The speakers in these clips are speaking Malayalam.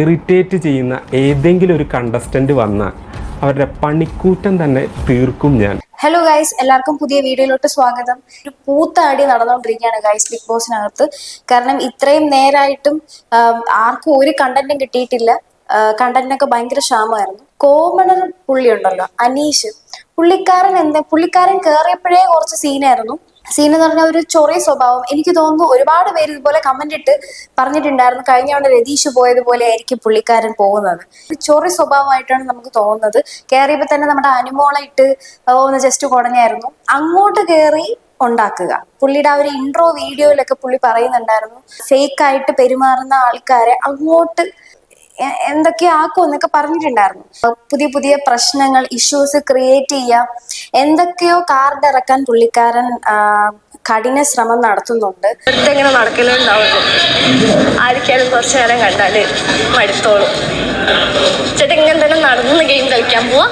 ഇറിറ്റേറ്റ് ചെയ്യുന്ന ഏതെങ്കിലും ഒരു കണ്ടസ്റ്റന്റ് വന്നാൽ അവരുടെ പണിക്കൂറ്റം തന്നെ തീർക്കും ഞാൻ. ഹലോ ഗൈസ് എല്ലാവർക്കും പുതിയ വീഡിയോയിലോട്ട് സ്വാഗതം. ഒരു പൂത്താടി നടന്നുകൊണ്ടിരിക്കുകയാണ് ഗൈസ് ബിഗ് ബോസിനകത്ത് കാരണം ഇത്രയും നേരായിട്ടും ആർക്കും ഒരു കണ്ടന്റും കിട്ടിയിട്ടില്ല. കണ്ടന്റിനൊക്കെ ഭയങ്കര ക്ഷാമമായിരുന്നു. കോമണർ പുള്ളി ഉണ്ടല്ലോ അനീഷ്. പുള്ളിക്കാരൻ എന്താ പുള്ളിക്കാരൻ കയറിയപ്പോഴേ കുറച്ച് സീനായിരുന്നു സീൻ എന്ന് പറഞ്ഞ ഒരു ചൊറിയ സ്വഭാവം. എനിക്ക് തോന്നുന്നു ഒരുപാട് പേര് ഇതുപോലെ കമന്റ് ഇട്ട് പറഞ്ഞിട്ടുണ്ടായിരുന്നു കഴിഞ്ഞ തവണ രതീഷ് പോയതുപോലെ ആയിരിക്കും പുള്ളിക്കാരൻ പോകുന്നത്. ചൊറി സ്വഭാവമായിട്ടാണ് നമുക്ക് തോന്നുന്നത്. കയറിയപ്പോ തന്നെ നമ്മുടെ അനുമോളെ ഇട്ട് ഒന്ന് ജസ്റ്റ് കുടഞ്ഞായിരുന്നു. അങ്ങോട്ട് കയറി ഉണ്ടാക്കുക. പുള്ളിയുടെ ആ ഒരു ഇൻട്രോ വീഡിയോയിലൊക്കെ പുള്ളി പറയുന്നുണ്ടായിരുന്നു. ഫേക്ക് ആയിട്ട് പെരുമാറുന്ന ആൾക്കാരെ അങ്ങോട്ട് എ- എന്തൊക്കെയോ ആക്കും എന്നൊക്കെ പറഞ്ഞിട്ടുണ്ടായിരുന്നു. പുതിയ പുതിയ പ്രശ്നങ്ങൾ ഇഷ്യൂസ് ക്രിയേറ്റ് ചെയ്യാം. എന്തൊക്കെയോ കാർഡ് ഇറക്കാൻ പുള്ളിക്കാരൻ കഠിന ശ്രമം നടത്തുന്നുണ്ട്. ഇങ്ങനെ നടക്കലുണ്ടാവുള്ളൂ ആർക്കാലും കുറച്ചു നേരം കണ്ടാൽ മടുത്തോളും. ചേട്ടങ്ങനെ തന്നെ നടന്ന് ഗെയിം കളിക്കാൻ പോവാ?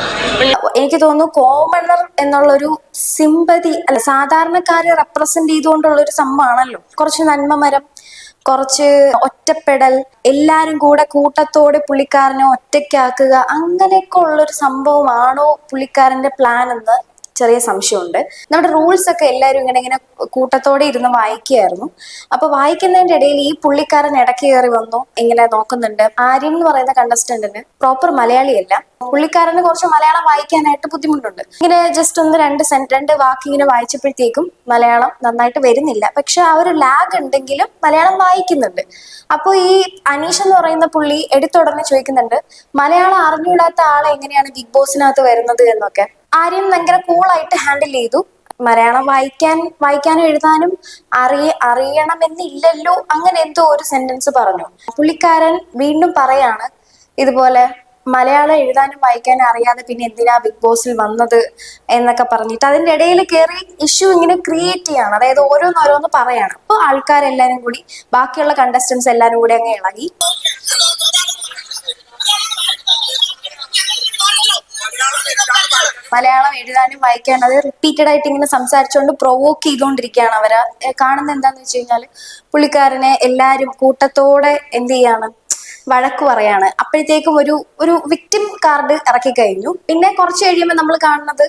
എനിക്ക് തോന്നുന്നു കോമണർ എന്നുള്ളൊരു സിമ്പതി അല്ല സാധാരണക്കാരെ റെപ്രസെന്റ് ചെയ്തുകൊണ്ടുള്ള ഒരു സംഭവമാണല്ലോ. കുറച്ച് നന്മമരം. കുറച്ച് ഒറ്റപ്പെടൽ എല്ലാരും കൂടെ കൂട്ടത്തോടെ പുള്ളിക്കാരനെ ഒറ്റയ്ക്കാക്കുക അങ്ങനെയൊക്കെ ഉള്ളൊരു സംഭവമാണോ പുള്ളിക്കാരന്റെ പ്ലാൻ എന്ന്? ചെറിയ സംശയമുണ്ട്. നമ്മുടെ റൂൾസ് ഒക്കെ എല്ലാവരും ഇങ്ങനെ ഇങ്ങനെ കൂട്ടത്തോടെ ഇരുന്ന് വായിക്കുകയായിരുന്നു. അപ്പൊ വായിക്കുന്നതിന്റെ ഇടയിൽ ഈ പുള്ളിക്കാരൻ ഇടയ്ക്ക് കയറി വന്നു ഇങ്ങനെ നോക്കുന്നുണ്ട്. ആര്യൻ എന്ന് പറയുന്ന കണ്ടസ്റ്റന്റിന് പ്രോപ്പർ മലയാളിയല്ല. പുള്ളിക്കാരന് കുറച്ച് മലയാളം വായിക്കാനായിട്ട് ബുദ്ധിമുട്ടുണ്ട്. ഇങ്ങനെ ജസ്റ്റ് ഒന്ന് രണ്ട് സെൻ രണ്ട് വാക്ക് ഇങ്ങനെ വായിച്ചപ്പോഴത്തേക്കും മലയാളം നന്നായിട്ട് വരുന്നില്ല. പക്ഷെ ആ ഒരു ലാഗ് ഉണ്ടെങ്കിലും മലയാളം വായിക്കുന്നുണ്ട്. അപ്പോൾ ഈ അനീഷ് എന്ന് പറയുന്ന പുള്ളി എടുത്തുടനെ ചോദിക്കുന്നുണ്ട് മലയാളം അറിഞ്ഞുകൂടാത്ത ആളെ എങ്ങനെയാണ് ബിഗ് ബോസിനകത്ത് വരുന്നത് എന്നൊക്കെ? ആര്യൻ ഭയങ്കര കൂളായിട്ട് ഹാൻഡിൽ ചെയ്തു. മലയാളം വായിക്കാൻ വായിക്കാനും എഴുതാനും അറിയ അറിയണമെന്നില്ലല്ലോ അങ്ങനെ എന്തോ ഒരു സെന്റൻസ് പറഞ്ഞു. പുള്ളിക്കാരൻ വീണ്ടും പറയാണ് ഇതുപോലെ മലയാളം എഴുതാനും വായിക്കാനും അറിയാതെ പിന്നെ എന്തിനാ ബിഗ് ബോസിൽ വന്നത്? എന്നൊക്കെ പറഞ്ഞിട്ട് അതിന്റെ ഇടയിൽ കയറി ഇഷ്യൂ ഇങ്ങനെ ക്രിയേറ്റ് ചെയ്യാണ്. അതായത് ഓരോന്നോരോന്ന് പറയാണ്. അപ്പോൾ ആൾക്കാരെല്ലാരും കൂടി ബാക്കിയുള്ള കണ്ടസ്റ്റൻസ് എല്ലാരും കൂടി അങ്ങ് ഇളകി. മലയാളം എഴുതാനും വായിക്കാനും അത് റിപ്പീറ്റഡ് ആയിട്ട് ഇങ്ങനെ സംസാരിച്ചുകൊണ്ട് പ്രൊവോക്ക് ചെയ്തുകൊണ്ടിരിക്കുകയാണ് അവർ കാണുന്നത് എന്താന്ന് വെച്ച് കഴിഞ്ഞാൽ പുള്ളിക്കാരനെ എല്ലാവരും കൂട്ടത്തോടെ എന്ത് ചെയ്യാണ് വഴക്ക് പറയാണ്. അപ്പോഴത്തേക്കും ഒരു ഒരു വിക്ടിം കാർഡ് ഇറക്കി കഴിഞ്ഞു. പിന്നെ കുറച്ച് കഴിയുമ്പോൾ നമ്മൾ കാണുന്നത്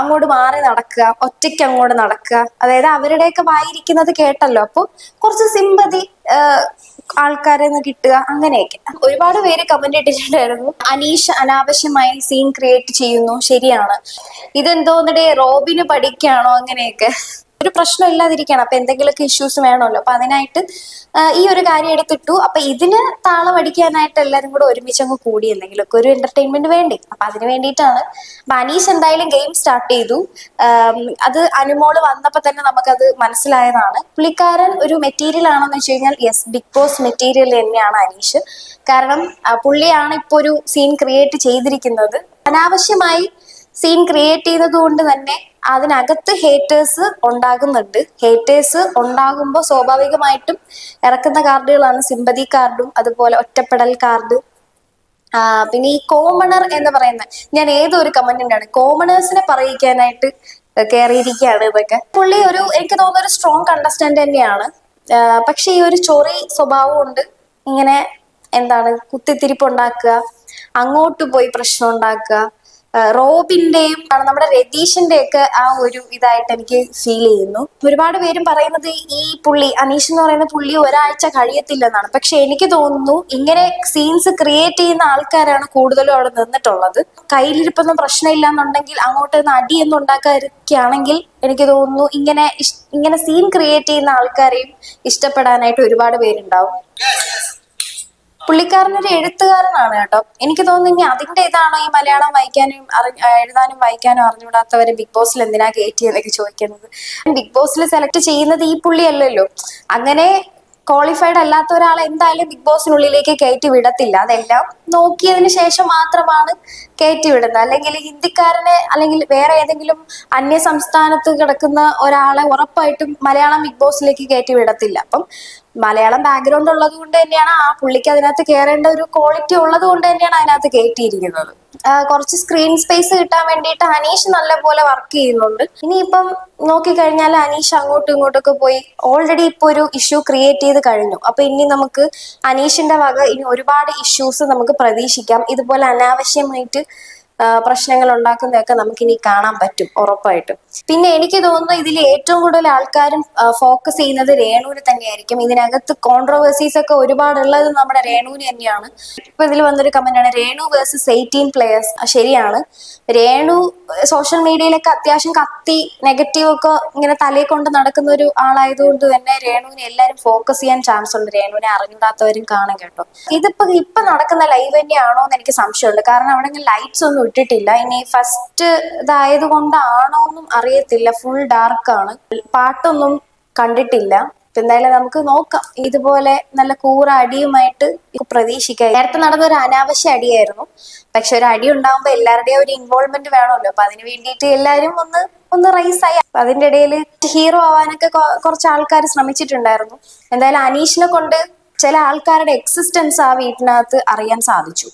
അങ്ങോട്ട് മാറി നടക്കുക ഒറ്റയ്ക്ക് അങ്ങോട്ട് നടക്കുക. അതായത് അവരുടെയൊക്കെ വായിരിക്കുന്നത് കേട്ടല്ലോ. അപ്പോൾ കുറച്ച് സിമ്പതി ആൾക്കാരെ നിന്ന് കിട്ടുക അങ്ങനെയൊക്കെ. ഒരുപാട് പേര് കമന്റ് ഇട്ടിട്ടുണ്ടായിരുന്നു. അനീഷ് അനാവശ്യമായി സീൻ ക്രിയേറ്റ് ചെയ്യുന്നു. ശരിയാണ്. ഇതെന്തോന്നിടെ റോബിന് പഠിക്കുകയാണോ അങ്ങനെയൊക്കെ. ഒരു പ്രശ്നം ഇല്ലാതിരിക്കണം. അപ്പൊ എന്തെങ്കിലുമൊക്കെ ഇഷ്യൂസ് വേണമല്ലോ. അപ്പൊ അതിനായിട്ട് ഈ ഒരു കാര്യം എടുത്തിട്ടു. അപ്പൊ ഇതിന് താളം അടിക്കാനായിട്ട് എല്ലാരും കൂടെ ഒരുമിച്ച് അങ്ങ് കൂടി. എന്തെങ്കിലുമൊക്കെ ഒരു എന്റർടൈൻമെന്റ് വേണ്ടേ? അപ്പൊ അതിന് വേണ്ടിയിട്ടാണ്. അപ്പൊ അനീഷ് എന്തായാലും ഗെയിം സ്റ്റാർട്ട് ചെയ്തു. അത് അനുമോൾ വന്നപ്പോ തന്നെ നമുക്കത് മനസ്സിലായതാണ്. പുള്ളിക്കാരൻ ഒരു മെറ്റീരിയൽ ആണെന്ന് വെച്ച് കഴിഞ്ഞാൽ യെസ് ബിഗ് ബോസ് മെറ്റീരിയൽ തന്നെയാണ് അനീഷ്. കാരണം പുള്ളിയാണ് ഇപ്പൊ ഒരു സീൻ ക്രിയേറ്റ് ചെയ്തിരിക്കുന്നത്. അനാവശ്യമായി സീൻ ക്രിയേറ്റ് ചെയ്യുന്നത് കൊണ്ട് തന്നെ അതിനകത്ത് ഹേറ്റേഴ്സ് ഉണ്ടാകുന്നുണ്ട്. ഹേറ്റേഴ്സ് ഉണ്ടാകുമ്പോൾ സ്വാഭാവികമായിട്ടും ഇറക്കുന്ന കാർഡുകളാണ് സിമ്പതി കാർഡും അതുപോലെ ഒറ്റപ്പെടൽ കാർഡ് പിന്നെ ഈ കോമണർ എന്ന് പറയുന്ന ഞാൻ ഏതൊരു കമന്റിന്റാണ് കോമണേഴ്സിനെ പറയിക്കാനായിട്ട് കയറിയിരിക്കുകയാണ് ഇതൊക്കെ. പുള്ളി ഒരു എനിക്ക് തോന്നുന്ന ഒരു സ്ട്രോങ് കണ്ടസ്റ്റന്റ് തന്നെയാണ്. പക്ഷെ ഈ ഒരു ചൊറി സ്വഭാവം ഉണ്ട്. ഇങ്ങനെ എന്താണ് കുത്തിത്തിരിപ്പ് ഉണ്ടാക്കുക അങ്ങോട്ട് പോയി പ്രശ്നം ഉണ്ടാക്കുക റോബിന്റെയും നമ്മുടെ രതീഷിന്റെ ഒക്കെ ആ ഒരു ഇതായിട്ട് എനിക്ക് ഫീൽ ചെയ്യുന്നു. ഒരുപാട് പേരും പറയുന്നത് ഈ പുള്ളി അനീഷ് എന്ന് പറയുന്ന പുള്ളി ഒരാഴ്ച കഴിയത്തില്ലെന്നാണ്. പക്ഷെ എനിക്ക് തോന്നുന്നു ഇങ്ങനെ സീൻസ് ക്രിയേറ്റ് ചെയ്യുന്ന ആൾക്കാരാണ് കൂടുതലും അവിടെ നിന്നിട്ടുള്ളത്. കയ്യിലിരിപ്പൊന്നും പ്രശ്നമില്ല എന്നുണ്ടെങ്കിൽ അങ്ങോട്ട് നിന്ന് അടിയൊന്നും ഉണ്ടാക്കാതിരിക്കുകയാണെങ്കിൽ എനിക്ക് തോന്നുന്നു ഇങ്ങനെ ഇങ്ങനെ സീൻ ക്രിയേറ്റ് ചെയ്യുന്ന ആൾക്കാരെയും ഇഷ്ടപ്പെടാനായിട്ട് ഒരുപാട് പേരുണ്ടാവും. പുള്ളിക്കാരൻ ഒരു എഴുത്തുകാരനാണ് കേട്ടോ. എനിക്ക് തോന്നുന്നു ഇനി അതിന്റെ ഇതാണോ ഈ മലയാളം വായിക്കാനും എഴുതാനും വായിക്കാനും അറിഞ്ഞുകൂടാത്തവരെ ബിഗ് ബോസിൽ എന്തിനാ കയറ്റി എന്നൊക്കെ ചോദിക്കുന്നത്. ബിഗ് ബോസിൽ സെലക്ട് ചെയ്യുന്നത് ഈ പുള്ളിയല്ലല്ലോ. അങ്ങനെ ക്വാളിഫൈഡ് അല്ലാത്ത ഒരാൾ എന്തായാലും ബിഗ് ബോസിനുള്ളിലേക്ക് കയറ്റി വിടത്തില്ല. അതെല്ലാം നോക്കിയതിന് ശേഷം മാത്രമാണ് കയറ്റി വിടുന്നത്. അല്ലെങ്കിൽ ഹിന്ദിക്കാരനെ അല്ലെങ്കിൽ വേറെ ഏതെങ്കിലും അന്യ സംസ്ഥാനത്ത് കിടക്കുന്ന ഒരാളെ ഉറപ്പായിട്ടും മലയാളം ബിഗ് ബോസിലേക്ക് കയറ്റി വിടത്തില്ല. അപ്പം മലയാളം ബാക്ക്ഗ്രൗണ്ട് ഉള്ളത് കൊണ്ട് തന്നെയാണ് ആ പുള്ളിക്ക് അതിനകത്ത് കയറേണ്ട ഒരു ക്വാളിറ്റി ഉള്ളത് കൊണ്ട് തന്നെയാണ് അതിനകത്ത് കയറ്റിയിരിക്കുന്നത് കുറച്ച് സ്ക്രീൻ സ്പേസ് കിട്ടാൻ വേണ്ടിയിട്ട് അനീഷ് നല്ലപോലെ വർക്ക് ചെയ്യുന്നുണ്ട്. ഇനിയിപ്പം നോക്കിക്കഴിഞ്ഞാൽ അനീഷ് അങ്ങോട്ടും ഇങ്ങോട്ടൊക്കെ പോയി ഓൾറെഡി ഇപ്പോൾ ഒരു ഇഷ്യൂ ക്രിയേറ്റ് ചെയ്ത് കഴിഞ്ഞു. അപ്പൊ ഇനി നമുക്ക് അനീഷിന്റെ വക ഇനി ഒരുപാട് ഇഷ്യൂസ് നമുക്ക് പ്രതീക്ഷിക്കാം. ഇതുപോലെ അനാവശ്യമായിട്ട് പ്രശ്നങ്ങൾ ഉണ്ടാക്കുന്നതൊക്കെ നമുക്ക് ഇനി കാണാൻ പറ്റും ഉറപ്പായിട്ടും. പിന്നെ എനിക്ക് തോന്നുന്നു ഇതിൽ ഏറ്റവും കൂടുതൽ ആൾക്കാരും ഫോക്കസ് ചെയ്യുന്നത് രേണുവിന് തന്നെയായിരിക്കും. ഇതിനകത്ത് കോൺട്രവേഴ്സീസ് ഒക്കെ ഒരുപാടുള്ളത് നമ്മുടെ രേണുവിന് തന്നെയാണ്. ഇപ്പൊ ഇതിൽ വന്നൊരു കമന്റ് ആണ് രേണു വേഴ്സസ് എയ്റ്റീൻ പ്ലേയേഴ്സ് ശരിയാണ്. രേണു സോഷ്യൽ മീഡിയയിലൊക്കെ അത്യാവശ്യം കത്തി നെഗറ്റീവ് ഒക്കെ ഇങ്ങനെ തലയിൽ കൊണ്ട് നടക്കുന്ന ഒരു ആളായതുകൊണ്ട് തന്നെ രേണുവിനെ എല്ലാവരും ഫോക്കസ് ചെയ്യാൻ ചാൻസ് ഉണ്ട്. രേണുവിനെ അറിഞ്ഞൂടാത്തവരും കാണും കേട്ടോ. ഇതിപ്പോ ഇപ്പൊ നടക്കുന്ന ലൈവ് തന്നെയാണോ എന്ന് എനിക്ക് സംശയമുണ്ട്. കാരണം അവിടെ ലൈറ്റ്സ് ഒന്നും ഇട്ടിട്ടില്ല ഇനി ഫസ്റ്റ് ഇതായത് കൊണ്ടാണോ എന്നും അറിയത്തില്ല. ഫുൾ ഡാർക്ക് ആണ്. പാട്ടൊന്നും കണ്ടിട്ടില്ല. എന്തായാലും നമുക്ക് നോക്കാം. ഇതുപോലെ നല്ല കൂറ അടിയുമായിട്ട് പ്രതീക്ഷിക്കാം. നേരത്തെ നടന്ന ഒരു അനാവശ്യ അടിയായിരുന്നു. പക്ഷെ ഒരു അടി ഉണ്ടാകുമ്പോൾ എല്ലാവരുടെയും ഒരു ഇൻവോൾവ്മെന്റ് വേണമല്ലോ. അപ്പൊ അതിന് വേണ്ടിയിട്ട് എല്ലാവരും ഒന്ന് ഒന്ന് റൈസ് ആയി. അപ്പൊ അതിന്റെ ഇടയിൽ ഹീറോ ആവാനൊക്കെ കുറച്ച് ആൾക്കാർ ശ്രമിച്ചിട്ടുണ്ടായിരുന്നു. എന്തായാലും അനീഷിനെ കൊണ്ട് ചില ആൾക്കാരുടെ എക്സിസ്റ്റൻസ് ആ വീട്ടിനകത്ത് അറിയാൻ സാധിച്ചു.